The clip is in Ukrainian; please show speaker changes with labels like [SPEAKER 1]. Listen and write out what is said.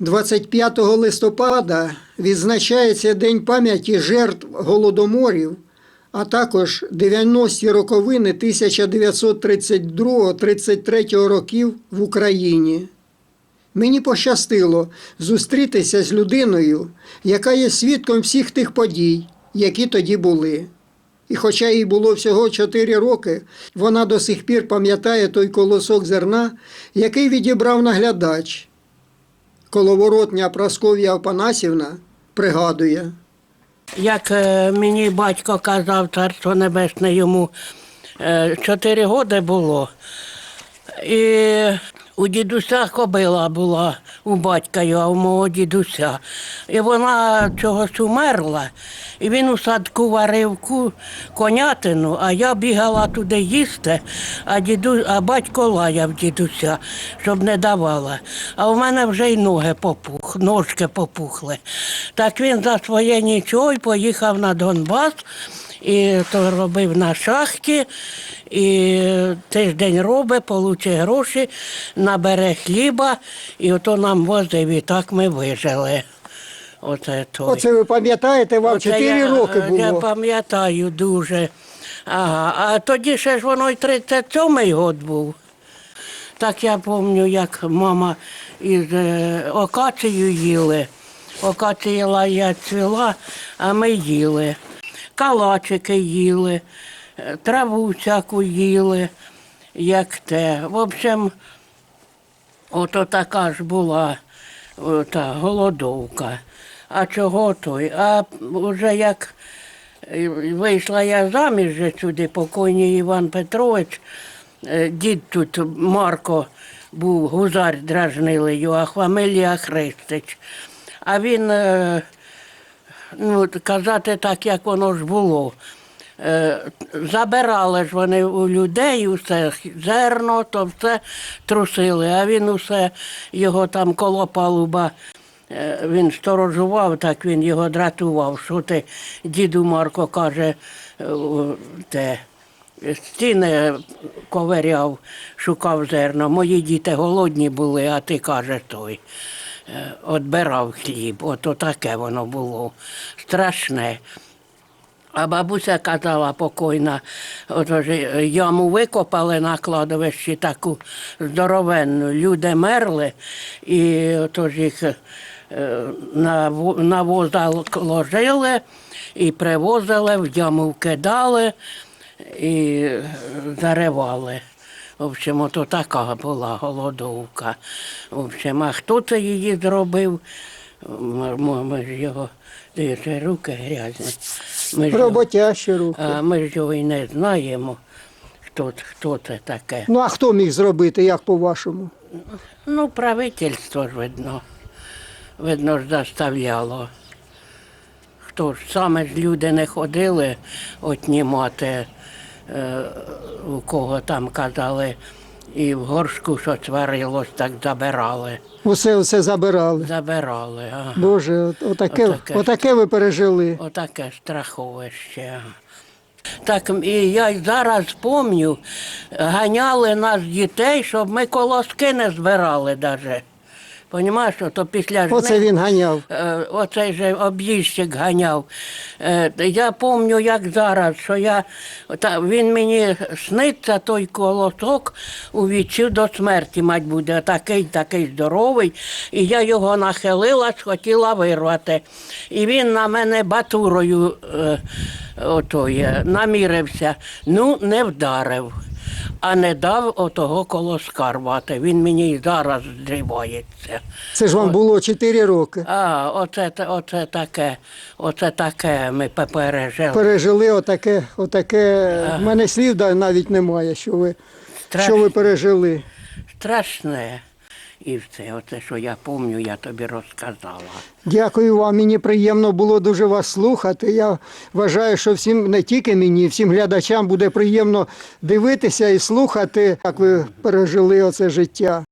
[SPEAKER 1] 25 листопада відзначається День пам'яті жертв голодоморів, а також 90-ті роковини 1932-33 років в Україні. Мені пощастило зустрітися з людиною, яка є свідком всіх тих подій, які тоді були. І хоча їй було всього 4 роки, вона до сих пір пам'ятає той колосок зерна, який відібрав наглядач. Коловоротня Прасков'я Апанасівна пригадує.
[SPEAKER 2] Як е, мені батько казав, царство небесне йому е, чотири роки було. І у дідуся кобила була у батька його, у мого дідуся. І вона чогось умерла. І він у садку варив конятину, а я бігала туди їсти, а, діду, а батько лаяв дідуся, щоб не давала. А в мене вже й ноги попух, ножки попухли. Так він за своє нічого й поїхав на Донбас і то робив на шахті, і тиждень робить, получить гроші, набере хліба, і ото нам возив, і так ми вижили. Оце той.
[SPEAKER 1] Оце ви пам'ятаєте, вам
[SPEAKER 2] Оце
[SPEAKER 1] 4
[SPEAKER 2] я,
[SPEAKER 1] роки
[SPEAKER 2] Я пам'ятаю дуже. Ага. А тоді ще ж воно й 37-й год був. Так я пам'ятаю, як мама із е, окацією їли. Окація лая цвіла, а ми їли. Калачики їли, е, траву всяку їли, як те. В общем, ото така ж була та голодовка. А чого той? А вже як е, вийшла я заміж же сюди, покойний Іван Петрович, е, дід тут Марко був, гузар дражнили його, а фамилія Христич. А він, е, ну, казати так, як воно ж було. Е, Забирали ж вони у людей усе зерно, то все трусили, а він усе його там коло палуба. е, Він сторожував, так він його дратував. Що ти, діду Марко каже, е, те, стіни ковиряв, шукав зерно. Мої діти голодні були, а ти каже той. Е, Отбирав хліб, ото таке воно було страшне. А бабуся казала покойна, отож е, яму викопали на кладовищі таку здоровенну. Люди мерли, і отож їх е, на, воза ложили і привозили, в яму вкидали і е, заривали. В общем, ото така була голодовка. В общем, а хто це її зробив? Ми, ж його, дивіться, руки грязні. Ми ж, його,
[SPEAKER 1] Роботящі руки.
[SPEAKER 2] а, ми ж його і не знаємо, хто, хто це таке.
[SPEAKER 1] Ну а хто міг зробити, як по-вашому?
[SPEAKER 2] Ну, правительство ж видно. Видно ж заставляло. Хто ж саме ж люди не ходили отнімати, у кого там казали, і в горшку щось варилось, так забирали.
[SPEAKER 1] Усе все забирали.
[SPEAKER 2] Забирали. Ага.
[SPEAKER 1] Боже, от- отаке,
[SPEAKER 2] Отаке.
[SPEAKER 1] отаке ви пережили.
[SPEAKER 2] Отаке страховище. Так і я й зараз пам'ятаю, ганяли нас дітей, щоб ми колоски не збирали навіть. Понімаєш, то після
[SPEAKER 1] Оце він ганяв.
[SPEAKER 2] Е, Оцей же об'їздчик ганяв. Е, Я пам'ятаю, як зараз, що я, та, він мені сниться, той колосок у вічі до смерті, мать буде, такий, такий здоровий. І я його нахилила, хотіла вирвати. І він на мене батурою е, отой, е, намірився. Ну, не вдарив. А не дав отого колоска рвати. Він мені і зараз зривається.
[SPEAKER 1] Це ж вам було 4 роки.
[SPEAKER 2] А, оце, оце таке, оце таке ми пережили.
[SPEAKER 1] Пережили отаке, отаке. В мене слів навіть немає, що ви,
[SPEAKER 2] Страш-
[SPEAKER 1] що ви пережили.
[SPEAKER 2] Страшне. І все, оце, що я пам'ятаю, я тобі розказала.
[SPEAKER 1] Дякую вам. Мені приємно було дуже вас слухати. Я вважаю, що всім не тільки мені, всім глядачам буде приємно дивитися і слухати, як ви пережили оце життя.